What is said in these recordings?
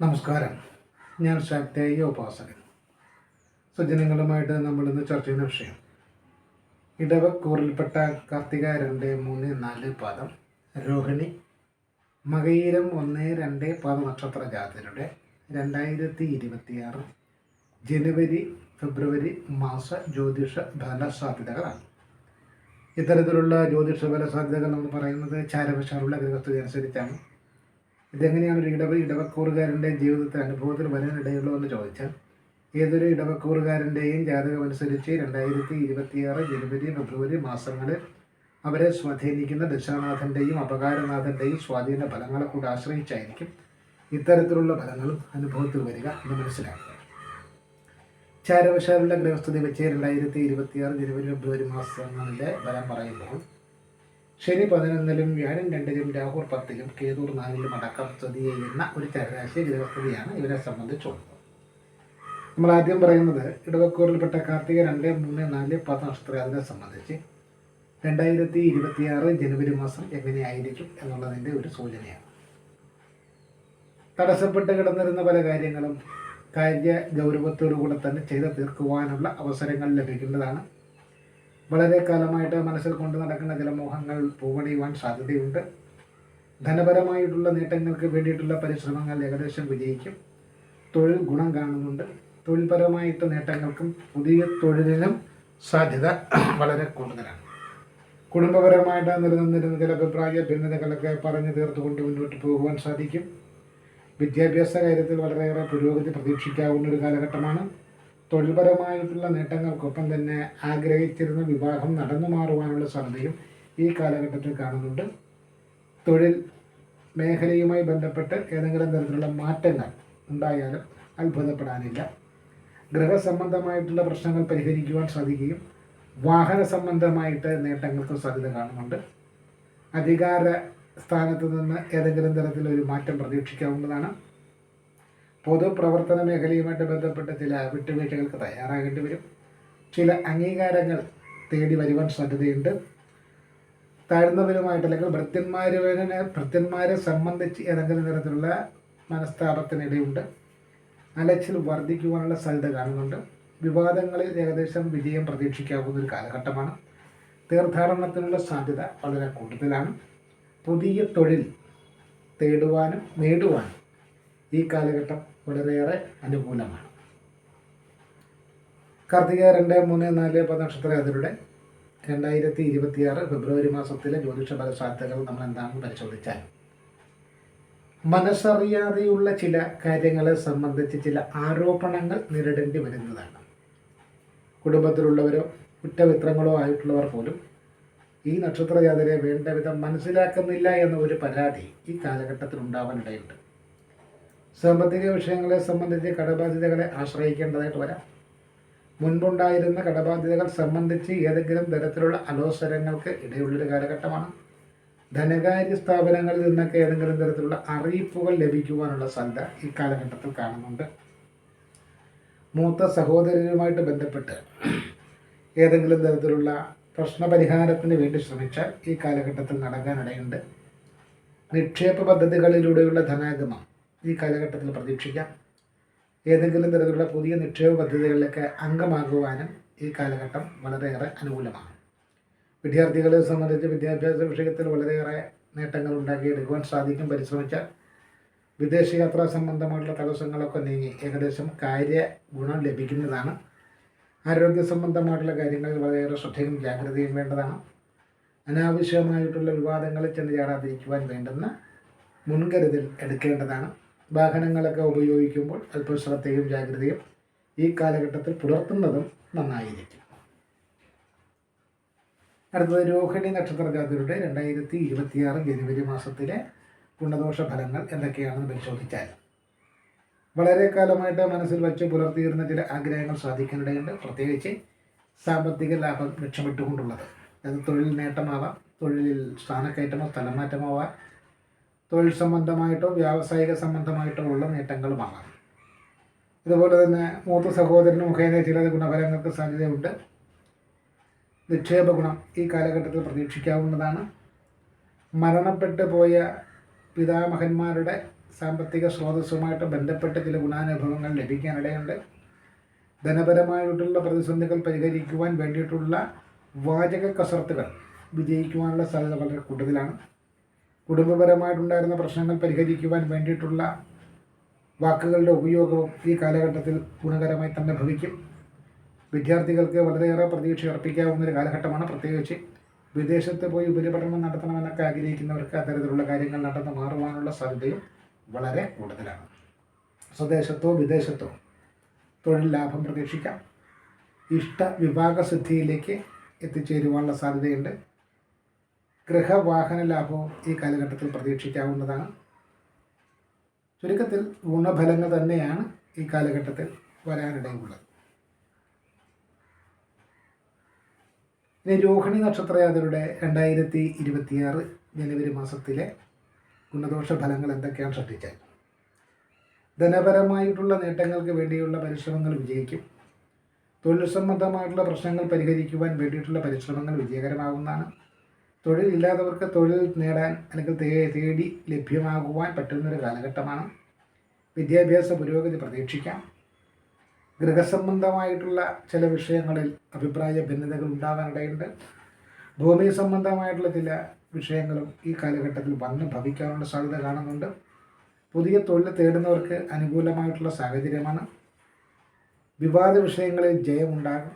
നമസ്കാരം. ഞാൻ ശാക്തേയ ഉപാസകൻ. നമ്മൾ ഇന്ന് ചർച്ച ചെയ്യുന്ന വിഷയം. ഇടവക്കൂറിൽപ്പെട്ട കാർത്തിക രണ്ട് മൂന്ന് നാല് പാദം രോഹിണി മകയിരം ഒന്ന് രണ്ട് പാദ നക്ഷത്ര ജാതരുടെ രണ്ടായിരത്തി ഇരുപത്തിയാറ് ജനുവരി ഫെബ്രുവരി മാസ ജ്യോതിഷ ഫല സാധ്യതകളാണ് ഇത്തരത്തിലുള്ള ജ്യോതിഷ ഫല സാധ്യതകൾ നമ്മൾ പറയുന്നത് ചാരവശാലുള്ള ഗ്രഹസ്ഥിതി അനുസരിച്ചാണ്. ഇതെങ്ങനെയാണ് ഒരു ഇടവ ഇടവക്കൂറുകാരന്റെ ജീവിതത്തിൽ അനുഭവത്തിൽ വരാനിടയുള്ളൂ എന്ന് ചോദിച്ചാൽ ഏതൊരു ഇടവക്കൂറുകാരന്റെയും ജാതകമനുസരിച്ച് രണ്ടായിരത്തി ഇരുപത്തിയാറ് ജനുവരി ഫെബ്രുവരി മാസങ്ങളിൽ അവരെ സ്വാധീനിക്കുന്ന ദശാനാഥന്റെയും അപകാരനാഥന്റെയും സ്വാധീന ഫലങ്ങളെ കൂടെ ആശ്രയിച്ചായിരിക്കും ഇത്തരത്തിലുള്ള ഫലങ്ങളും അനുഭവത്തിൽ വരിക എന്ന് മനസ്സിലാക്കുക. ചാരവശാലുള്ള ഗ്രഹസ്ഥിതി വെച്ച് രണ്ടായിരത്തി ഇരുപത്തിയാറ് ജനുവരി ഫെബ്രുവരി മാസങ്ങളിലെ ഫലം പറയുമ്പോൾ ശനി പതിനൊന്നിലും വ്യാഴം രണ്ടിലും രാഹുർ പത്തിലും കേതൂർ നാലിലും അടക്കം സ്ഥിതി ചെയ്യുന്ന ഒരു ചരരാശി ഗ്രഹസ്ഥിതിയാണ് ഇവരെ സംബന്ധിച്ചുള്ളത് നമ്മൾ ആദ്യം പറയുന്നത് ഇടവക്കൂറിൽപ്പെട്ട കാർത്തിക രണ്ട് മൂന്ന് നാല് പത്ത് നക്ഷത്രത്തിനെ സംബന്ധിച്ച് രണ്ടായിരത്തി ഇരുപത്തിയാറ് ജനുവരി മാസം എങ്ങനെയായിരിക്കും എന്നുള്ളതിന്റെ ഒരു സൂചനയാണ്. തടസ്സപ്പെട്ട് കിടന്നിരുന്ന പല കാര്യങ്ങളും കാര്യ ഗൗരവത്തോടുകൂടെ തന്നെ ചെയ്ത് തീർക്കുവാനുള്ള അവസരങ്ങൾ ലഭിക്കുന്നതാണ് വളരെ കാലമായിട്ട് മനസ്സിൽ കൊണ്ട് നടക്കുന്ന ചില മോഹങ്ങൾ പൂവണിയുവാൻ സാധ്യതയുണ്ട്. ധനപരമായിട്ടുള്ള നേട്ടങ്ങൾക്ക് വേണ്ടിയിട്ടുള്ള പരിശ്രമങ്ങൾ ഏകദേശം വിജയിക്കും. തൊഴിൽ ഗുണം കാണുന്നുണ്ട്. തൊഴിൽപരമായിട്ട് നേട്ടങ്ങൾക്കും പുതിയ തൊഴിലിനും സാധ്യത വളരെ കൂടുതലാണ്. കുടുംബപരമായിട്ട് നിലനിന്നിരുന്ന ചില അഭിപ്രായ ഭിന്നതകളൊക്കെ പറഞ്ഞു തീർത്തുകൊണ്ട് മുന്നോട്ട് പോകുവാൻ സാധിക്കും. വിദ്യാഭ്യാസ കാര്യത്തിൽ വളരെയേറെ പുരോഗതി പ്രതീക്ഷിക്കാവുന്ന ഒരു കാലഘട്ടമാണ്. തൊഴിൽപരമായിട്ടുള്ള നേട്ടങ്ങൾക്കൊപ്പം തന്നെ ആഗ്രഹിച്ചിരുന്ന വിവാഹം നടന്നു മാറുവാനുള്ള സാധ്യതയും ഈ കാലഘട്ടത്തിൽ കാണുന്നുണ്ട്. തൊഴിൽ മേഖലയുമായി ബന്ധപ്പെട്ട് ഏതെങ്കിലും തരത്തിലുള്ള മാറ്റങ്ങൾ ഉണ്ടായാലും അത്ഭുതപ്പെടാനില്ല. ഗൃഹസംബന്ധമായിട്ടുള്ള പ്രശ്നങ്ങൾ പരിഹരിക്കുവാൻ സാധിക്കുകയും വാഹന സംബന്ധമായിട്ട് നേട്ടങ്ങൾക്ക് സാധ്യത കാണുന്നുണ്ട്. അധികാര സ്ഥാനത്ത് നിന്ന് ഏതെങ്കിലും തരത്തിലൊരു മാറ്റം പ്രതീക്ഷിക്കാവുന്നതാണ്. പൊതുപ്രവർത്തന മേഖലയുമായിട്ട് ബന്ധപ്പെട്ട് ചില വിട്ടുവീഴ്ചകൾക്ക് തയ്യാറാകേണ്ടി വരും. ചില അംഗീകാരങ്ങൾ തേടി വരുവാൻ സാധ്യതയുണ്ട്. താഴ്ന്നവരുമായിട്ട് അല്ലെങ്കിൽ ഭൃത്യന്മാരുവിനെ ഭൃത്യന്മാരെ സംബന്ധിച്ച് ഏതെങ്കിലും തരത്തിലുള്ള മനസ്താപത്തിനിടയുണ്ട്. അലച്ചിൽ വർദ്ധിക്കുവാനുള്ള സാധ്യത കാണുന്നുണ്ട്. വിവാദങ്ങളിൽ ഏകദേശം വിജയം പ്രതീക്ഷിക്കാവുന്ന ഒരു കാലഘട്ടമാണ്. തീർത്ഥാടനത്തിനുള്ള സാധ്യത വളരെ കൂടുതലാണ്. പുതിയ തൊഴിൽ തേടുവാനും നേടുവാനും ഈ കാലഘട്ടം വളരെയേറെ അനുകൂലമാണ്. കാർത്തിക രണ്ട് മൂന്ന് നാല് അതിലൂടെ രണ്ടായിരത്തി ഇരുപത്തിയാറ് ഫെബ്രുവരി മാസത്തിലെ ജ്യോതിഷ ഫല സാധ്യതകൾ നമ്മൾ എന്താണെന്ന് പരിശോധിച്ചാൽ മനസ്സറിയാതെയുള്ള ചില കാര്യങ്ങളെ സംബന്ധിച്ച് ചില ആരോപണങ്ങൾ നേരിടേണ്ടി വരുന്നതാണ്. കുടുംബത്തിലുള്ളവരോ കുറ്റമിത്രങ്ങളോ ആയിട്ടുള്ളവർ പോലും ഈ നക്ഷത്രജാതരെ വേണ്ട വിധം മനസ്സിലാക്കുന്നില്ല എന്ന ഒരു പരാതി ഈ കാലഘട്ടത്തിൽ ഉണ്ടാവാനിടയുണ്ട് സാമ്പത്തിക വിഷയങ്ങളെ സംബന്ധിച്ച് കടബാധ്യതകളെ ആശ്രയിക്കേണ്ടതായിട്ട് വരാം. മുൻപുണ്ടായിരുന്ന കടബാധ്യതകൾ സംബന്ധിച്ച് ഏതെങ്കിലും തരത്തിലുള്ള അലോസരങ്ങൾക്ക് ഇടയുള്ളൊരു കാലഘട്ടമാണ്. ധനകാര്യ സ്ഥാപനങ്ങളിൽ നിന്നൊക്കെ ഏതെങ്കിലും തരത്തിലുള്ള അറിയിപ്പുകൾ ലഭിക്കുവാനുള്ള സാധ്യത ഈ കാലഘട്ടത്തിൽ കാണുന്നുണ്ട്. മൂത്ത സഹോദരരുമായിട്ട് ബന്ധപ്പെട്ട് ഏതെങ്കിലും തരത്തിലുള്ള പ്രശ്നപരിഹാരത്തിന് വേണ്ടി ശ്രമിച്ചാൽ ഈ കാലഘട്ടത്തിൽ നടക്കാനിടയുണ്ട്. നിക്ഷേപ പദ്ധതികളിലൂടെയുള്ള ധനാഗമം ഈ കാലഘട്ടത്തിൽ പ്രതീക്ഷിക്കാം. ഏതെങ്കിലും തരത്തിലുള്ള പുതിയ നിക്ഷേപ പദ്ധതികളിലൊക്കെ അംഗമാകുവാനും ഈ കാലഘട്ടം വളരെയേറെ അനുകൂലമാണ്. വിദ്യാർത്ഥികളെ സംബന്ധിച്ച് വിദ്യാഭ്യാസ വിഷയത്തിൽ വളരെയേറെ നേട്ടങ്ങൾ ഉണ്ടാക്കിയെടുക്കുവാൻ സാധിക്കും പരിശ്രമിച്ചാൽ. വിദേശയാത്രാ സംബന്ധമായിട്ടുള്ള തടസ്സങ്ങളൊക്കെ നീങ്ങി ഏകദേശം കാര്യ ഗുണം ലഭിക്കുന്നതാണ്. ആരോഗ്യ സംബന്ധമായിട്ടുള്ള കാര്യങ്ങളിൽ വളരെയേറെ ശ്രദ്ധയും ജാഗ്രതയും വേണ്ടതാണ്. അനാവശ്യമായിട്ടുള്ള വിവാദങ്ങളിൽ ചെന്ന് ചാടാതിരിക്കുവാൻ വേണ്ടുന്ന മുൻകരുതൽ എടുക്കേണ്ടതാണ്. വാഹനങ്ങളൊക്കെ ഉപയോഗിക്കുമ്പോൾ അല്പം ശ്രദ്ധയും ജാഗ്രതയും ഈ കാലഘട്ടത്തിൽ പുലർത്തുന്നതും നന്നായിരിക്കും. അടുത്തത് രോഹിണി നക്ഷത്ര ജാതിയുടെ രണ്ടായിരത്തി ഇരുപത്തിയാറ് ജനുവരി മാസത്തിലെ ഗുണദോഷ ഫലങ്ങൾ എന്തൊക്കെയാണെന്ന് പരിശോധിച്ചാൽ വളരെ കാലമായിട്ട് മനസ്സിൽ വച്ച് പുലർത്തിയിരുന്ന ചില ആഗ്രഹങ്ങൾ സാധിക്കാനിടയുണ്ട് പ്രത്യേകിച്ച് സാമ്പത്തിക ലാഭം ലക്ഷ്യമിട്ടുകൊണ്ടുള്ളത്. അത് തൊഴിൽ നേട്ടമാവാം തൊഴിലിൽ സ്ഥാനക്കയറ്റമോ സ്ഥലമാറ്റമോ ആവാം തൊഴിൽ സംബന്ധമായിട്ടോ വ്യാവസായിക സംബന്ധമായിട്ടോ ഉള്ള നേട്ടങ്ങളുമാകാം ഇതുപോലെ തന്നെ മൂത്ത സഹോദരന് മുഖേന ചില ഗുണഫലങ്ങൾക്ക് സാധ്യതയുണ്ട്. നിക്ഷേപ ഗുണം ഈ കാലഘട്ടത്തിൽ പ്രതീക്ഷിക്കാവുന്നതാണ്. മരണപ്പെട്ടു പോയ പിതാമഹന്മാരുടെ സാമ്പത്തിക സ്രോതസ്സുമായിട്ട് ബന്ധപ്പെട്ട് ചില ഗുണാനുഭവങ്ങൾ ലഭിക്കാനിടയുണ്ട്. ധനപരമായിട്ടുള്ള പ്രതിസന്ധികൾ പരിഹരിക്കുവാൻ വേണ്ടിയിട്ടുള്ള വാചക കസർത്തുകൾ വിജയിക്കുവാനുള്ള സാധ്യത വളരെ കൂടുതലാണ്. കുടുംബപരമായിട്ടുണ്ടായിരുന്ന പ്രശ്നങ്ങൾ പരിഹരിക്കുവാൻ വേണ്ടിയിട്ടുള്ള വാക്കുകളുടെ ഉപയോഗവും ഈ കാലഘട്ടത്തിൽ ഗുണകരമായി തന്നെ ഭവിക്കും. വിദ്യാർത്ഥികൾക്ക് വളരെയേറെ പ്രതീക്ഷ അർപ്പിക്കാവുന്ന ഒരു കാലഘട്ടമാണ്. പ്രത്യേകിച്ച് വിദേശത്ത് പോയി ഉപരിപഠനം നടത്തണമെന്നൊക്കെ ആഗ്രഹിക്കുന്നവർക്ക് അത്തരത്തിലുള്ള കാര്യങ്ങൾ നടന്നു മാറുവാനുള്ള സാധ്യതയും വളരെ കൂടുതലാണ്. സ്വദേശത്തോ വിദേശത്തോ തൊഴിൽ ലാഭം പ്രതീക്ഷിക്കാം. ഇഷ്ട വിഭാഗ വിഭാഗസിദ്ധിയിലേക്ക് എത്തിച്ചേരുവാനുള്ള സാധ്യതയുണ്ട്. ഗൃഹവാഹന ലാഭവും ഈ കാലഘട്ടത്തിൽ പ്രതീക്ഷിക്കാവുന്നതാണ്. ചുരുക്കത്തിൽ ഗുണഫലങ്ങൾ തന്നെയാണ് ഈ കാലഘട്ടത്തിൽ വരാനിടയുള്ളത് ഇനി രോഹിണി നക്ഷത്രയാത്രയുടെ രണ്ടായിരത്തി ഇരുപത്തിയാറ് ജനുവരി മാസത്തിലെ ഗുണദോഷ ഫലങ്ങൾ എന്തൊക്കെയാണ് ശ്രദ്ധിച്ചാൽ ധനപരമായിട്ടുള്ള നേട്ടങ്ങൾക്ക് വേണ്ടിയുള്ള പരിശ്രമങ്ങൾ വിജയിക്കും. തൊഴിൽ സംബന്ധമായിട്ടുള്ള പ്രശ്നങ്ങൾ പരിഹരിക്കുവാൻ വേണ്ടിയിട്ടുള്ള പരിശ്രമങ്ങൾ വിജയകരമാകുന്നതാണ്. തൊഴിലില്ലാത്തവർക്ക് തൊഴിൽ നേടാൻ അല്ലെങ്കിൽ തേടി ലഭ്യമാകുവാൻ പറ്റുന്നൊരു കാലഘട്ടമാണ്. വിദ്യാഭ്യാസ പുരോഗതി പ്രതീക്ഷിക്കാം. ഗൃഹസംബന്ധമായിട്ടുള്ള ചില വിഷയങ്ങളിൽ അഭിപ്രായ ഭിന്നതകൾ ഉണ്ടാവാനിടയുണ്ട്. ഭൂമി സംബന്ധമായിട്ടുള്ള ചില വിഷയങ്ങളും ഈ കാലഘട്ടത്തിൽ വന്ന് ഭവിക്കാനുള്ള സാധ്യത കാണുന്നുണ്ട്. പുതിയ തൊഴിൽ തേടുന്നവർക്ക് അനുകൂലമായിട്ടുള്ള സാഹചര്യമാണ്. വിവാദ വിഷയങ്ങളിൽ ജയമുണ്ടാകും.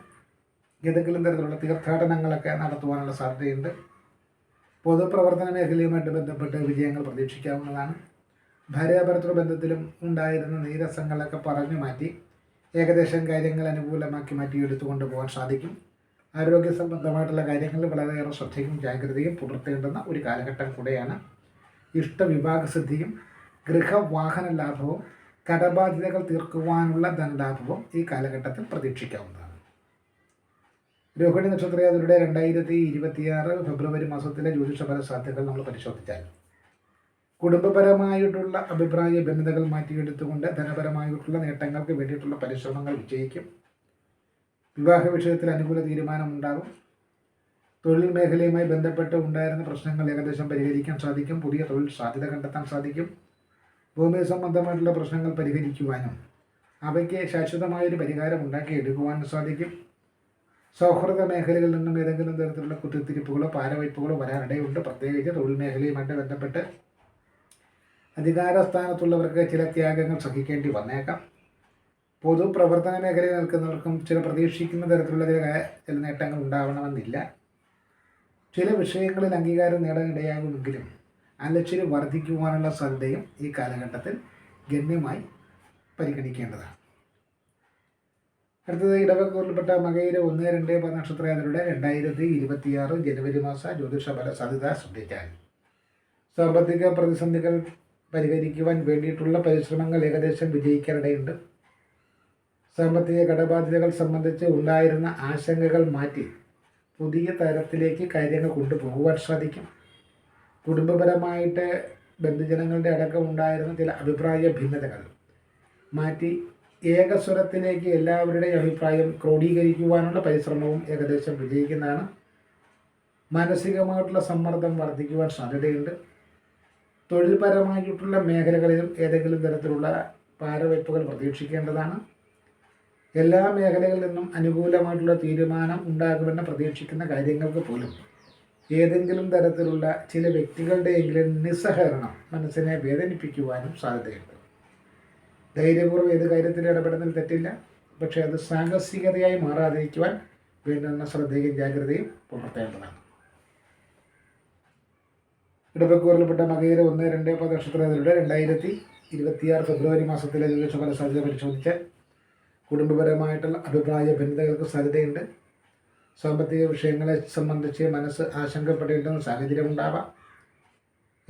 ഏതെങ്കിലും തരത്തിലുള്ള തീർത്ഥാടനങ്ങളൊക്കെ നടത്തുവാനുള്ള സാധ്യതയുണ്ട്. പൊതുപ്രവർത്തന മേഖലയുമായിട്ട് ബന്ധപ്പെട്ട് വിജയങ്ങൾ പ്രതീക്ഷിക്കാവുന്നതാണ്. ഭാര്യാഭർത്തൃ ബന്ധത്തിലും ഉണ്ടായിരുന്ന നീരസങ്ങളൊക്കെ പറഞ്ഞു മാറ്റി ഏകദേശം കാര്യങ്ങൾ അനുകൂലമാക്കി മാറ്റി എടുത്തുകൊണ്ട് പോകാൻ സാധിക്കും. ആരോഗ്യ സംബന്ധമായിട്ടുള്ള കാര്യങ്ങളിൽ വളരെയേറെ ശ്രദ്ധയും ജാഗ്രതയും പുലർത്തേണ്ടുന്ന ഒരു കാലഘട്ടം കൂടെയാണ് ഇഷ്ടവിഭാഗസിദ്ധിയും ഗൃഹവാഹന ലാഭവും കടബാധ്യതകൾ തീർക്കുവാനുള്ള ധനലാഭവും ഈ കാലഘട്ടത്തിൽ പ്രതീക്ഷിക്കാവുന്നതാണ്. രോഹിണി നക്ഷത്രയാത്രയുടെ രണ്ടായിരത്തി ഇരുപത്തിയാറ് ഫെബ്രുവരി മാസത്തിലെ ജ്യോതിഷഫല സാധ്യതകൾ നമ്മൾ പരിശോധിച്ചാൽ കുടുംബപരമായിട്ടുള്ള അഭിപ്രായ ഭിന്നതകൾ മാറ്റിയെടുത്തുകൊണ്ട് ധനപരമായിട്ടുള്ള നേട്ടങ്ങൾക്ക് വേണ്ടിയിട്ടുള്ള പരിശ്രമങ്ങൾ വിജയിക്കും. വിവാഹ വിഷയത്തിൽ അനുകൂല തീരുമാനമുണ്ടാകും. തൊഴിൽ മേഖലയുമായി ബന്ധപ്പെട്ട് ഉണ്ടായിരുന്ന പ്രശ്നങ്ങൾ ഏകദേശം പരിഹരിക്കാൻ സാധിക്കും. പുതിയ തൊഴിൽ സാധ്യത കണ്ടെത്താൻ സാധിക്കും. ഭൂമി സംബന്ധമായിട്ടുള്ള പ്രശ്നങ്ങൾ പരിഹരിക്കുവാനും അവയ്ക്ക് ശാശ്വതമായൊരു പരിഹാരം ഉണ്ടാക്കിയെടുക്കുവാനും സാധിക്കും. സൗഹൃദ മേഖലകളിൽ നിന്നും ഏതെങ്കിലും തരത്തിലുള്ള കുത്തിത്തിരിപ്പുകളോ പാരവയ്പ്പുകളോ വരാനിടയുണ്ട്. പ്രത്യേകിച്ച് തൊഴിൽ മേഖലയുമായിട്ട് ബന്ധപ്പെട്ട് അധികാര സ്ഥാനത്തുള്ളവർക്ക് ചില ത്യാഗങ്ങൾ സഹിക്കേണ്ടി വന്നേക്കാം. പൊതുപ്രവർത്തന മേഖലയിൽ നിൽക്കുന്നവർക്കും ചില പ്രതീക്ഷിക്കുന്ന തരത്തിലുള്ള ചില ചില നേട്ടങ്ങൾ ഉണ്ടാവണമെന്നില്ല. ചില വിഷയങ്ങളിൽ അംഗീകാരം നേടാനിടയാകുമെങ്കിലും അലച്ചിൽ വർദ്ധിക്കുവാനുള്ള സാധ്യതയും ഈ കാലഘട്ടത്തിൽ ഗണ്യമായി പരിഗണിക്കേണ്ടതാണ്. അടുത്തത് ഇടവക്കൂറിൽപ്പെട്ട മകയിലെ ഒന്ന് രണ്ട് പത്ത് നക്ഷത്രയാത്രയുടെ രണ്ടായിരത്തി ഇരുപത്തിയാറ് ജനുവരി മാസ ജ്യോതിഷ ഫല സാധ്യത ശ്രദ്ധിച്ചാൽ സാമ്പത്തിക പ്രതിസന്ധികൾ പരിഹരിക്കുവാൻ വേണ്ടിയിട്ടുള്ള പരിശ്രമങ്ങൾ ഏകദേശം വിജയിക്കാനിടയുണ്ട്. സാമ്പത്തിക കടബാധ്യതകൾ സംബന്ധിച്ച് ഉണ്ടായിരുന്ന ആശങ്കകൾ മാറ്റി പുതിയ തരത്തിലേക്ക് കാര്യങ്ങൾ കൊണ്ടുപോകുവാൻ സാധിക്കും. കുടുംബപരമായിട്ട് ബന്ധുജനങ്ങളുടെ അടക്കം ഉണ്ടായിരുന്ന ചില അഭിപ്രായ ഭിന്നതകൾ മാറ്റി ഏകസ്വരത്തിലേക്ക് എല്ലാവരുടെയും അഭിപ്രായം ക്രോഡീകരിക്കുവാനുള്ള പരിശ്രമവും ഏകദേശം വിജയിക്കുന്നതാണ്. മാനസികമായിട്ടുള്ള സമ്മർദ്ദം വർദ്ധിക്കുവാൻ സാധ്യതയുണ്ട്. തൊഴിൽപരമായിട്ടുള്ള മേഖലകളിലും ഏതെങ്കിലും തരത്തിലുള്ള പാരവയ്പ്പുകൾ പ്രതീക്ഷിക്കേണ്ടതാണ്. എല്ലാ മേഖലകളിൽ നിന്നും അനുകൂലമായിട്ടുള്ള തീരുമാനം ഉണ്ടാകുമെന്ന് പ്രതീക്ഷിക്കുന്ന കാര്യങ്ങൾക്ക് പോലും ഏതെങ്കിലും തരത്തിലുള്ള ചില വ്യക്തികളുടെയെങ്കിലും നിസ്സഹകരണം മനസ്സിനെ വേദനിപ്പിക്കുവാനും സാധ്യതയുണ്ട്. ധൈര്യപൂർവം ഏത് കാര്യത്തിൽ ഇടപെടുന്നതിൽ തെറ്റില്ല. പക്ഷേ അത് സാഹസികതയായി മാറാതിരിക്കുവാൻ വേണ്ടുന്ന ശ്രദ്ധയും ജാഗ്രതയും പുലർത്തേണ്ടതാണ്. ഇടവക്കൂറിൽപ്പെട്ട മകയിര ഒന്ന് രണ്ട് പത്ത് നക്ഷത്രത്തിലൂടെ രണ്ടായിരത്തി ഇരുപത്തിയാറ് ഫെബ്രുവരി മാസത്തിലെ ജ്യോതിഷഫല സാധ്യത പരിശോധിച്ചാൽ കുടുംബപരമായിട്ടുള്ള അഭിപ്രായ ഭിന്നതകൾക്ക് സാധ്യതയുണ്ട്. സാമ്പത്തിക വിഷയങ്ങളെ സംബന്ധിച്ച് മനസ്സ് ആശങ്കപ്പെടേണ്ടുന്ന സാഹചര്യം ഉണ്ടാവാം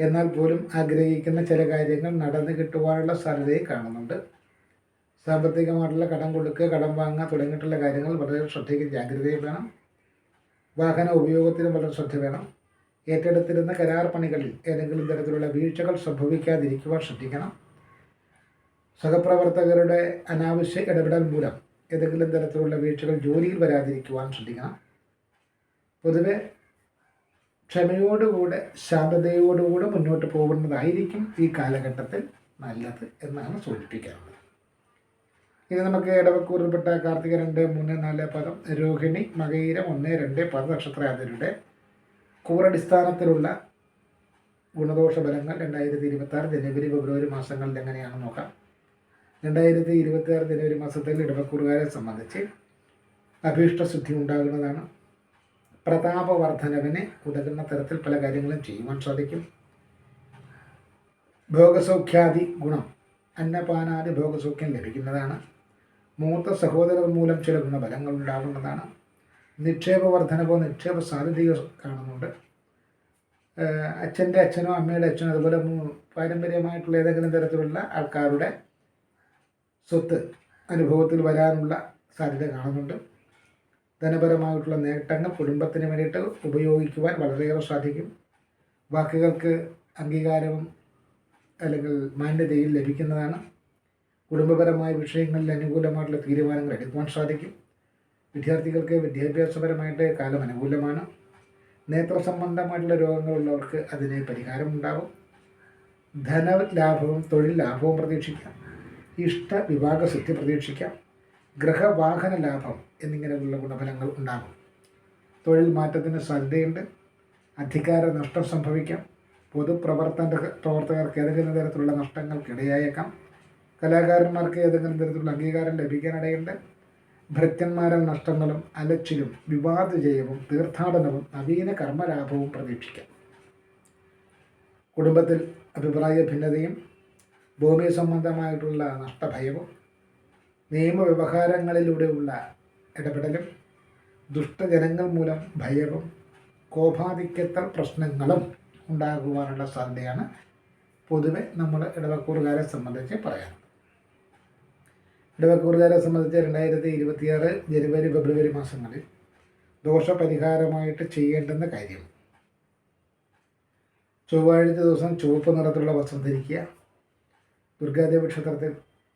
എന്നാൽ പോലും ആഗ്രഹിക്കുന്ന ചില കാര്യങ്ങൾ നടന്നു കിട്ടുവാനുള്ള സാധ്യതയും കാണുന്നുണ്ട്. സാമ്പത്തികമായിട്ടുള്ള കടം കൊടുക്കുക കടം വാങ്ങുക തുടങ്ങിയിട്ടുള്ള കാര്യങ്ങൾ വളരെ ശ്രദ്ധയ്ക്ക് ജാഗ്രതയിൽ വേണം. വാഹന ഉപയോഗത്തിനും വളരെ ശ്രദ്ധ വേണം. ഏറ്റെടുത്തിരുന്ന കരാർ പണികളിൽ ഏതെങ്കിലും തരത്തിലുള്ള വീഴ്ചകൾ സംഭവിക്കാതിരിക്കുവാൻ ശ്രദ്ധിക്കണം. സഹപ്രവർത്തകരുടെ അനാവശ്യ ഇടപെടൽ മൂലം ഏതെങ്കിലും തരത്തിലുള്ള വീഴ്ചകൾ ജോലിയിൽ വരാതിരിക്കുവാൻ ശ്രദ്ധിക്കണം. പൊതുവെ ക്ഷമയോടുകൂടെ ശാന്തതയോടുകൂടെ മുന്നോട്ട് പോകുന്നതായിരിക്കും ഈ കാലഘട്ടത്തിൽ നല്ലത് എന്നാണ് സൂചിപ്പിക്കാറുള്ളത്. ഇനി നമുക്ക് ഇടവക്കൂറിൽപ്പെട്ട കാർത്തിക രണ്ട് മൂന്ന് നാല് പദം രോഹിണി മകയിരം ഒന്ന് രണ്ട് പദ നക്ഷത്രാതിരുടെ കൂറടിസ്ഥാനത്തിലുള്ള ഗുണദോഷ ഫലങ്ങൾ രണ്ടായിരത്തി ഇരുപത്തി ആറ് ജനുവരി ഫെബ്രുവരി മാസങ്ങളിൽ എങ്ങനെയാണെന്ന് നോക്കാം. രണ്ടായിരത്തി ഇരുപത്തി ആറ് ജനുവരി മാസത്തിൽ ഇടവക്കൂറുകാരെ സംബന്ധിച്ച് അഭീഷ്ടശുദ്ധി ഉണ്ടാകുന്നതാണ്. പ്രതാപവർദ്ധനവിന് ഉതകുന്ന തരത്തിൽ പല കാര്യങ്ങളും ചെയ്യുവാൻ സാധിക്കും. ഭോഗസൗഖ്യാദി ഗുണം അന്നപാനാദി ഭോഗസൗഖ്യം ലഭിക്കുന്നതാണ്. മൂത്ത സഹോദരർ മൂലം ചില ഗുണഫലങ്ങൾ ഉണ്ടാകുന്നതാണ്. നിക്ഷേപവർദ്ധനവോ നിക്ഷേപ സാധ്യതയോ കാണുന്നുണ്ട് അച്ഛന്റെ അച്ഛനോ അമ്മയുടെ അച്ഛനോ അതുപോലെ പാരമ്പര്യമായിട്ടുള്ള ഏതെങ്കിലും തരത്തിലുള്ള ആൾക്കാരുടെ സ്വത്ത് അനുഭവത്തിൽ വരാനുള്ള സാധ്യത കാണുന്നുണ്ട്. ധനപരമായിട്ടുള്ള നേട്ടങ്ങൾ കുടുംബത്തിന് വേണ്ടിയിട്ട് ഉപയോഗിക്കുവാൻ വളരെയേറെ സാധിക്കും. വാക്കുകൾക്ക് അംഗീകാരവും അല്ലെങ്കിൽ മാന്യതയും ലഭിക്കുന്നതാണ്. കുടുംബപരമായ വിഷയങ്ങളിൽ അനുകൂലമായിട്ടുള്ള തീരുമാനങ്ങൾ എടുക്കുവാൻ സാധിക്കും. വിദ്യാർത്ഥികൾക്ക് വിദ്യാഭ്യാസപരമായിട്ട് കാലം അനുകൂലമാണ്. നേത്ര സംബന്ധമായിട്ടുള്ള രോഗങ്ങളുള്ളവർക്ക് അതിന് പരിഹാരമുണ്ടാകും. ധനലാഭവും തൊഴിൽ ലാഭവും പ്രതീക്ഷിക്കാം. ഇഷ്ട വിഭാഗ സിദ്ധി പ്രതീക്ഷിക്കാം. ഗ്രഹവാഹന ലാഭം എന്നിങ്ങനെയുള്ള ഗുണഫലങ്ങൾ ഉണ്ടാകും. തൊഴിൽ മാറ്റത്തിന് സാധ്യതയുണ്ട് അധികാര നഷ്ടം സംഭവിക്കാം. പൊതുപ്രവർത്തന പ്രവർത്തകർക്ക് ഏതെങ്കിലും തരത്തിലുള്ള നഷ്ടങ്ങൾക്കിടയായേക്കാം. കലാകാരന്മാർക്ക് ഏതെങ്കിലും തരത്തിലുള്ള അംഗീകാരം ലഭിക്കാനിടയുണ്ട്. ഭൃത്യന്മാരൻ നഷ്ടങ്ങളും അലച്ചിലും വിവാദ ജയവും തീർത്ഥാടനവും നവീന കർമ്മലാഭവും പ്രതീക്ഷിക്കാം. കുടുംബത്തിൽ അഭിപ്രായ ഭിന്നതയും ഭൂമി സംബന്ധമായിട്ടുള്ള നഷ്ടഭയവും നിയമവ്യവഹാരങ്ങളിലൂടെയുള്ള ഇടപെടലും ദുഷ്ടജനങ്ങൾ മൂലം ഭയവും കോപാധിക്യത്തൽ പ്രശ്നങ്ങളും ഉണ്ടാകുവാനുള്ള സാധ്യതയാണ് പൊതുവെ നമ്മൾ ഇടവക്കൂറുകാരെ സംബന്ധിച്ച് പറയാം ഇടവക്കൂറുകാരെ സംബന്ധിച്ച് രണ്ടായിരത്തി ഇരുപത്തിയാറ് ജനുവരി ഫെബ്രുവരി മാസങ്ങളിൽ ദോഷപരിഹാരമായിട്ട് ചെയ്യേണ്ടുന്ന കാര്യം. ചൊവ്വാഴ്ച ദിവസം ചുവപ്പ് നിറത്തിലുള്ള വസ്ത്രം ധരിക്കുക ദുർഗാദേവി ക്ഷേത്രത്തിൽ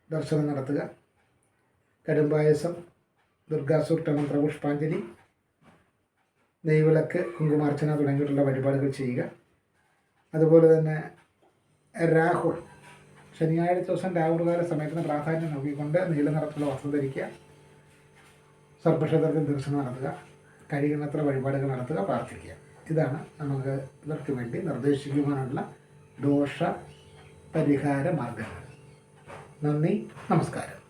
ദർശനം നടത്തുക കടുംപായസം ദുർഗാസൂക്ത മന്ത്ര പുഷ്പാഞ്ജലി നെയ്വിളക്ക് കുങ്കുമാർച്ചന തുടങ്ങിയിട്ടുള്ള വഴിപാടുകൾ ചെയ്യുക. അതുപോലെ തന്നെ രാഹുൽ ശനിയാഴ്ച ദിവസം രാഹുൽകാല സമയത്തിന് പ്രാധാന്യം നോക്കിക്കൊണ്ട് നീല നിറത്തിലുള്ള വസ്ത്രം ധരിക്കുക. സർപ്പക്ഷേത്രത്തിൽ ദർശനം നടത്തുക. കഴിയുന്നത്ര വഴിപാടുകൾ നടത്തുക പ്രാർത്ഥിക്കുക. ഇതാണ് നമുക്ക് ഇവർക്ക് വേണ്ടി നിർദ്ദേശിക്കുവാനുള്ള ദോഷ പരിഹാര മാർഗങ്ങൾ. നന്ദി നമസ്കാരം.